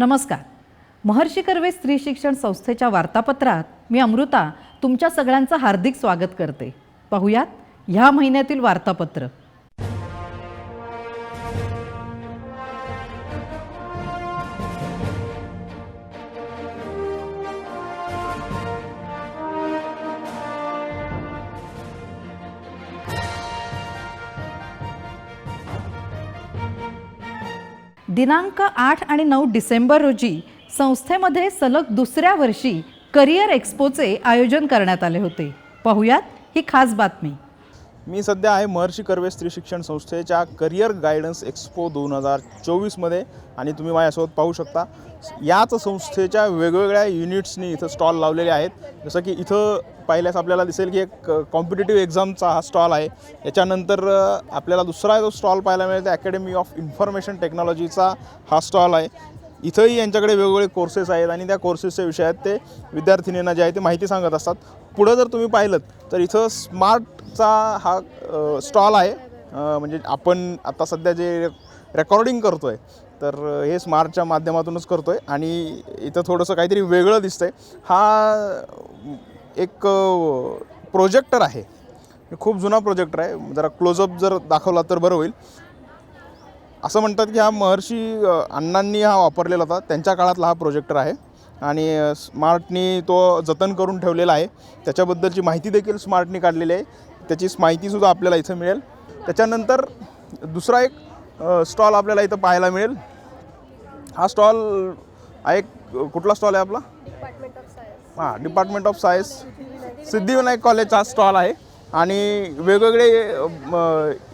नमस्कार. महर्षी कर्वे स्त्री शिक्षण संस्थेच्या वार्तापत्रात मी अमृता तुमच्या सगळ्यांचं हार्दिक स्वागत करते. पाहुयात ह्या महिन्यातील वार्तापत्र. दिनांक आठ आणि नऊ डिसेंबर रोजी संस्थेमध्ये सलग दुसऱ्या वर्षी करिअर एक्स्पोचे आयोजन करण्यात आले होते. पाहुयात ही खास बातमी. मी सध्या आहे महर्षी कर्वे स्त्री शिक्षण संस्थेच्या करिअर गायडन्स एक्सपो दोन हजार चोवीसमध्ये. आणि तुम्ही माझ्यासोबत पाहू शकता. याच संस्थेच्या वेगवेगळ्या युनिट्सनी इथं स्टॉल लावलेले आहेत. जसं की इथं पाहिल्यास आपल्याला दिसेल की एक कॉम्पिटेटिव्ह एक्झामचा हा स्टॉल आहे. याच्यानंतर आपल्याला दुसरा जो स्टॉल पाहायला मिळेल तर अकॅडमी ऑफ इन्फॉर्मेशन टेक्नॉलॉजीचा हा स्टॉल आहे. इथंही यांच्याकडे वेगवेगळे कोर्सेस आहेत. आणि त्या कोर्सेसच्या विषयात ते विद्यार्थिनींना जे आहे ते माहिती सांगत असतात. पुढं जर तुम्ही पाहिलं तर इथं स्मार्टचा हा स्टॉल आहे. म्हणजे आपण आता सध्या जे रेकॉर्डिंग करतो आहे तर हे स्मार्टच्या माध्यमातूनच करतो आहे आणि इथं थोडंसं काहीतरी वेगळं दिसतं आहे हा एक प्रोजेक्टर आहे. खूप जुना प्रोजेक्टर आहे. जरा क्लोजअप जर दाखवला तर बरं होईल. असं म्हणतात की हा महर्षी अण्णांनी हा वापरलेला होता. त्यांच्या काळातला हा प्रोजेक्टर आहे. आणि स्मार्टनी तो जतन करून ठेवलेला आहे. त्याच्याबद्दलची माहिती देखील स्मार्टनी काढलेली आहे. त्याची माहितीसुद्धा आपल्याला इथं मिळेल. त्याच्यानंतर दुसरा एक स्टॉल आपल्याला इथं पाहायला मिळेल. हा स्टॉल एक कुठला स्टॉल आहे आपला? हां डिपार्टमेंट ऑफ सायन्स सिद्धिविनायक कॉलेजचा हा स्टॉल आहे. आणि वेगवेगळे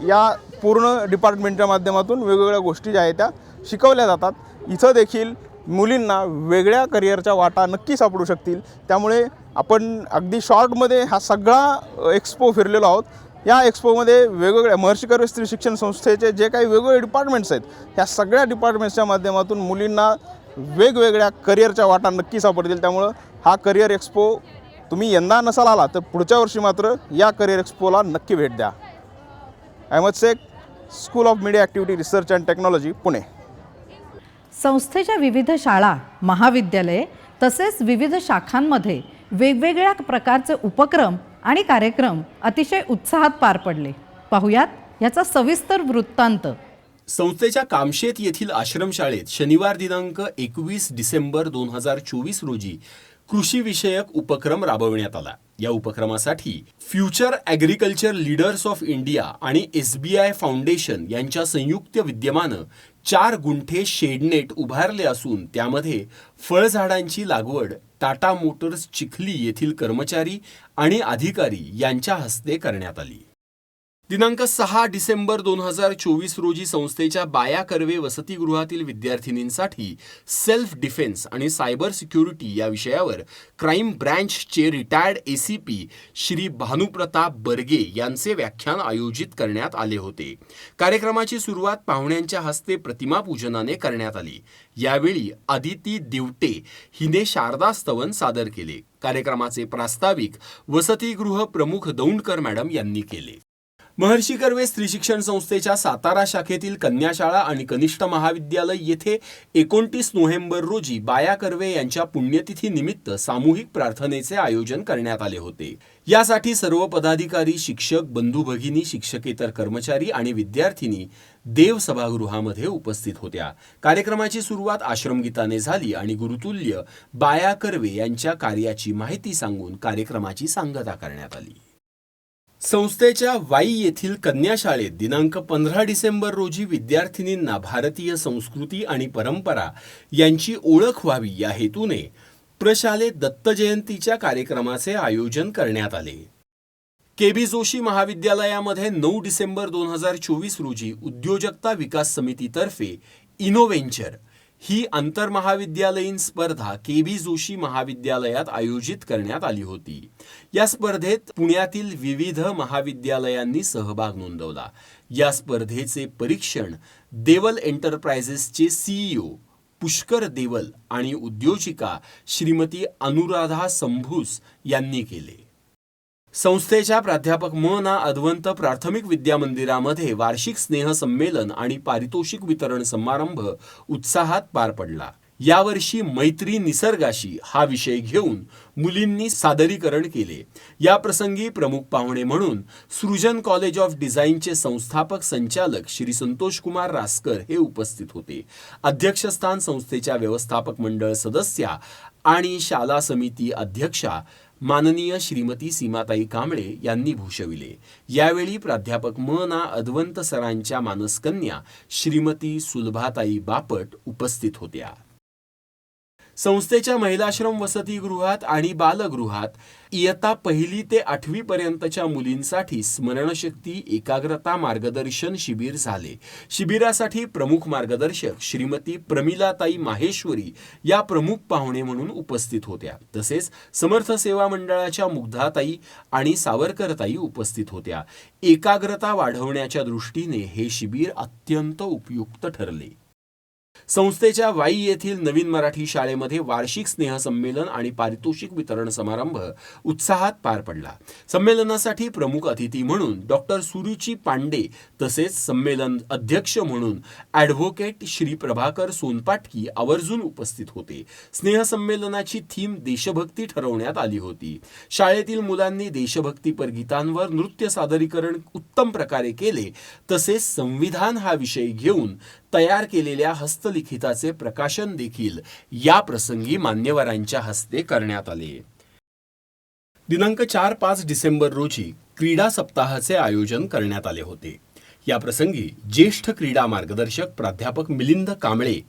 या पूर्ण डिपार्टमेंटच्या माध्यमातून वेगवेगळ्या गोष्टी ज्या आहेत त्या शिकवल्या जातात. इथं देखील मुलींना वेगळ्या करिअरच्या वाटा नक्की सापडू शकतील. त्यामुळे आपण अगदी शॉर्टमध्ये हा सगळा एक्सपो फिरलेलो आहोत. या एक्सपोमध्ये वेगवेगळ्या महर्षी कर्वे स्त्री शिक्षण संस्थेचे जे काही वेगवेगळे डिपार्टमेंट्स आहेत ह्या सगळ्या डिपार्टमेंट्सच्या माध्यमातून मुलींना वेगवेगळ्या करिअरच्या वाटा नक्की सापडतील. त्यामुळं हा करिअर एक्सपो तुम्ही यंदा नसाल आला तर पुढच्या वर्षी मात्र या करिअर एक्सपोला नक्की भेट द्या. Ahmad Shaikh school of media activity research and technology Pune. संस्थेच्या विविध शाळा महाविद्यालये तसेच विविध शाखांमध्ये वेगवेगळ्या प्रकारचे उपक्रम आणि कार्यक्रम अतिशय उत्साहात पार पडले. पाहुयात याचा सविस्तर वृत्तांत. संस्थेच्या कामशेत येथील आश्रमशाळेत शनिवार दिनांक एकवीस डिसेंबर दोन हजार चोवीस रोजी कृषी विषयक उपक्रम राबविण्यात आला. या उपक्रमासाठी future agriculture leaders of India आणि एस बी आय फाउंडेशन यांच्या संयुक्त विद्यमानं चार गुंठे शेडनेट उभारले असून त्यामध्ये फळझाडांची लागवड टाटा मोटर्स चिखली येथील कर्मचारी आणि अधिकारी यांच्या हस्ते करण्यात आली. दिनांक सहा डिसेंबर दोन हजार चोवीस रोजी संस्थेच्या बाया कर्वे वसतिगृहातील विद्यार्थिनींसाठी सेल्फ डिफेन्स आणि सायबर सिक्युरिटी या विषयावर crime ब्रँचचे retired A C P Shri Bhanupratap Barge यांचे व्याख्यान आयोजित करण्यात आले होते. कार्यक्रमाची सुरुवात पाहुण्यांच्या हस्ते प्रतिमा पूजनाने करण्यात आली. यावेळी आदिती दिवटे हिने शारदा स्तवन सादर केले. कार्यक्रमाचे प्रास्ताविक वसतिगृह प्रमुख दौंडकर मॅडम यांनी केले. महर्षी कर्वे स्त्री शिक्षण संस्थेच्या सातारा शाखेतील कन्याशाळा आणि कनिष्ठ महाविद्यालय येथे एकोणतीस नोव्हेंबर रोजी बाया कर्वे यांच्या पुण्यतिथीनिमित्त सामूहिक प्रार्थनेचे आयोजन करण्यात आले होते. यासाठी सर्व पदाधिकारी शिक्षक बंधू भगिनी शिक्षकेतर कर्मचारी आणि विद्यार्थिनी देव सभागृहामध्ये उपस्थित होत्या. कार्यक्रमाची सुरुवात आश्रमगीताने झाली आणि गुरुतुल्य बाया कर्वे यांच्या कार्याची माहिती सांगून कार्यक्रमाची सांगता करण्यात आली. संस्थेच्या वाई येथील कन्याशाळेत दिनांक पंधरा डिसेंबर रोजी विद्यार्थिनींना भारतीय संस्कृती आणि परंपरा यांची ओळख व्हावी या हेतूने प्रशालेत दत्त जयंतीच्या कार्यक्रमाचे आयोजन करण्यात आले. के बी जोशी महाविद्यालयामध्ये नऊ डिसेंबर दोन हजार चोवीस रोजी उद्योजकता विकास समितीतर्फे इनोव्हेंचर ही आंतरमहाविद्यालयीन स्पर्धा के बी जोशी महाविद्यालयात आयोजित करण्यात आली होती. या स्पर्धेत पुण्यातील विविध महाविद्यालयांनी सहभाग नोंदवला. या स्पर्धेचे परीक्षण देवल एंटरप्राइजेसचे सीईओ पुष्कर देवल आणि उद्योजिका श्रीमती अनुराधा संभूस यांनी केले. संस्थेच्या प्राध्यापक म ना अद्वंत प्राथमिक विद्या मंदिरामध्ये वार्षिक स्नेह संमेलन आणि पारितोषिक वितरण समारंभ उत्साहात पार पडला. यावर्षी मैत्री निसर्गाशी हा विषय घेऊन मुलींनी सादरीकरण केले. या प्रसंगी प्रमुख पाहुणे म्हणून सृजन कॉलेज ऑफ डिझाईनचे संस्थापक संचालक श्री संतोष कुमार रासकर हे उपस्थित होते. अध्यक्षस्थान संस्थेच्या व्यवस्थापक मंडळ सदस्या आणि शाला समिती अध्यक्षा माननीय श्रीमती सीमाताई कांबळे यांनी भूषविले. यावेळी प्राध्यापक म. ना. अद्वंत सरांच्या मानसकन्या श्रीमती सुलभाताई बापट उपस्थित होत्या. संस्थेच्या महिलाश्रम वसतिगृहात आणि बालगृहात इयत्ता पहिली ते आठवी पर्यंतच्या मुलींसाठी स्मरणशक्ती एकाग्रता मार्गदर्शन शिबिर झाले. शिबिरासाठी प्रमुख मार्गदर्शक श्रीमती प्रमिलाताई माहेश्वरी या प्रमुख पाहुणे म्हणून उपस्थित होत्या. तसेच समर्थ सेवा मंडळाच्या मुग्धाताई आणि सावरकरताई उपस्थित होत्या. एकाग्रता वाढवण्याच्या दृष्टीने हे शिबिर अत्यंत उपयुक्त ठरले. संस्थेच्या वाई येथील नवीन मराठी शाळेमध्ये वार्षिक स्नेहसंमेलन आणि पारितोषिक वितरण समारंभ उत्साहात पार पडला. संमेलनासाठी प्रमुख अतिथी म्हणून डॉक्टर सुरुची पांडे तसेच संमेलन अध्यक्ष म्हणून ॲडव्होकेट श्री प्रभाकर सोनपाटकी आवर्जून उपस्थित होते. स्नेहसंमेलनाची थीम देशभक्ती ठरवण्यात आली होती. शाळेतील मुलांनी देशभक्तीपर गीतांवर नृत्य सादरीकरण उत्तम प्रकारे केले तसेच संविधान हा विषय घेऊन तयार केलेल्या हस्तलिखिताचे प्रकाशन देखील या प्रसंगी मान्यवरांच्या हस्ते करण्यात आले. दिनांक चार पाच डिसेंबर रोजी क्रीडा सप्ताहाचे आयोजन करण्यात आले होते. या प्रसंगी ज्येष्ठ क्रीडा मार्गदर्शक प्राध्यापक मिलिंद कांबळे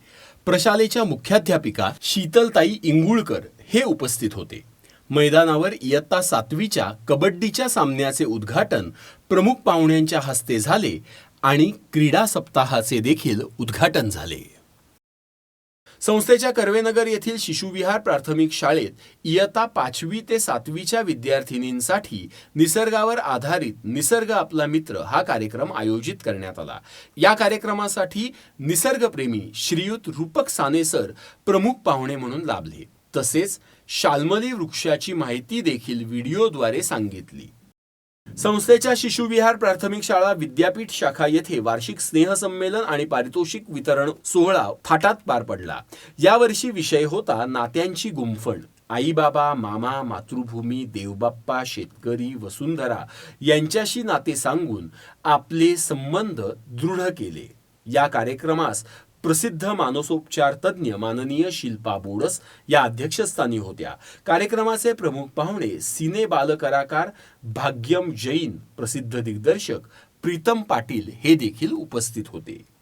प्रशालेच्या मुख्याध्यापिका शीतलताई इंगुळकर हे उपस्थित होते. मैदानावर इयत्ता सातवीच्या कबड्डीच्या सामन्याचे उद्घाटन प्रमुख पाहुण्यांच्या हस्ते झाले आणि क्रीडा सप्ताहाचे देखील उद्घाटन झाले. संस्थेच्या कर्वेनगर येथील शिशुविहार प्राथमिक शाळेत इयत्ता पाचवी ते सातवीच्या विद्यार्थिनींसाठी निसर्गावर आधारित निसर्ग आपला मित्र हा कार्यक्रम आयोजित करण्यात आला. या कार्यक्रमासाठी निसर्गप्रेमी श्रीयुत रूपक सानेसर प्रमुख पाहुणे म्हणून लाभले. तसेच शाल्मली वृक्षाची माहिती देखील व्हिडिओद्वारे सांगितली. संस्थेच्या शिशुविहार प्राथमिक शाळा विद्यापीठ शाखा येथे वार्षिक स्नेहसंमेलन आणि पारितोषिक वितरण सोहळा थाटात पार पडला. यावर्षी विषय होता नात्यांची गुंफण. आई बाबा मामा मातृभूमी देवबाप्पा शेतकरी वसुंधरा यांच्याशी नाते सांगून आपले संबंध दृढ केले. या कार्यक्रमास प्रसिद्ध मानसोपचार तज्ज्ञ माननीय शिल्पा बोडस या अध्यक्षस्थानी होत्या. कार्यक्रमाचे प्रमुख पाहुणे सिने बालकलाकार भाग्यम जैन प्रसिद्ध दिग्दर्शक प्रीतम पाटील हे देखील उपस्थित होते.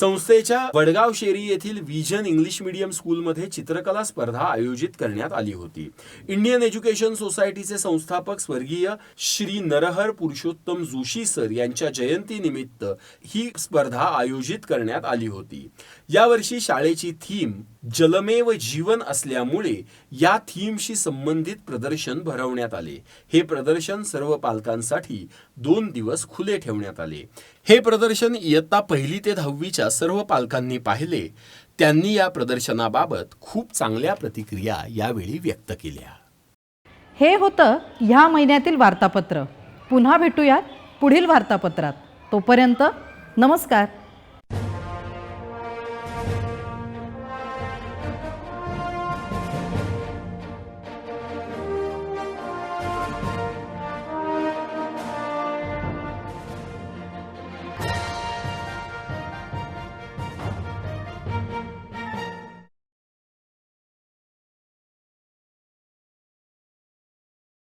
संस्थेच्या वडगाव शेरी येथील विजन इंग्लिश मीडियम स्कूलमध्ये चित्रकला स्पर्धा आयोजित करण्यात आली होती. इंडियन एज्युकेशन सोसायटीचे संस्थापक स्वर्गीय श्री नरहर पुरुषोत्तम जोशी सर यांच्या जयंतीनिमित्त ही स्पर्धा आयोजित करण्यात आली होती. यावर्षी शाळेची थीम जलमेव जीवन असल्यामुळे या थीमशी संबंधित प्रदर्शन भरवण्यात आले. हे प्रदर्शन सर्व पालकांसाठी दोन दिवस खुले ठेवण्यात आले. हे प्रदर्शन इयत्ता पहिली ते दहावीच्या सर्व पालकांनी पाहिले. त्यांनी या प्रदर्शनाबाबत खूप चांगल्या प्रतिक्रिया यावेळी व्यक्त केल्या. हे होतं ह्या महिन्यातील वार्तापत्र. पुन्हा भेटूयात पुढील वार्तापत्रात. तोपर्यंत नमस्कार.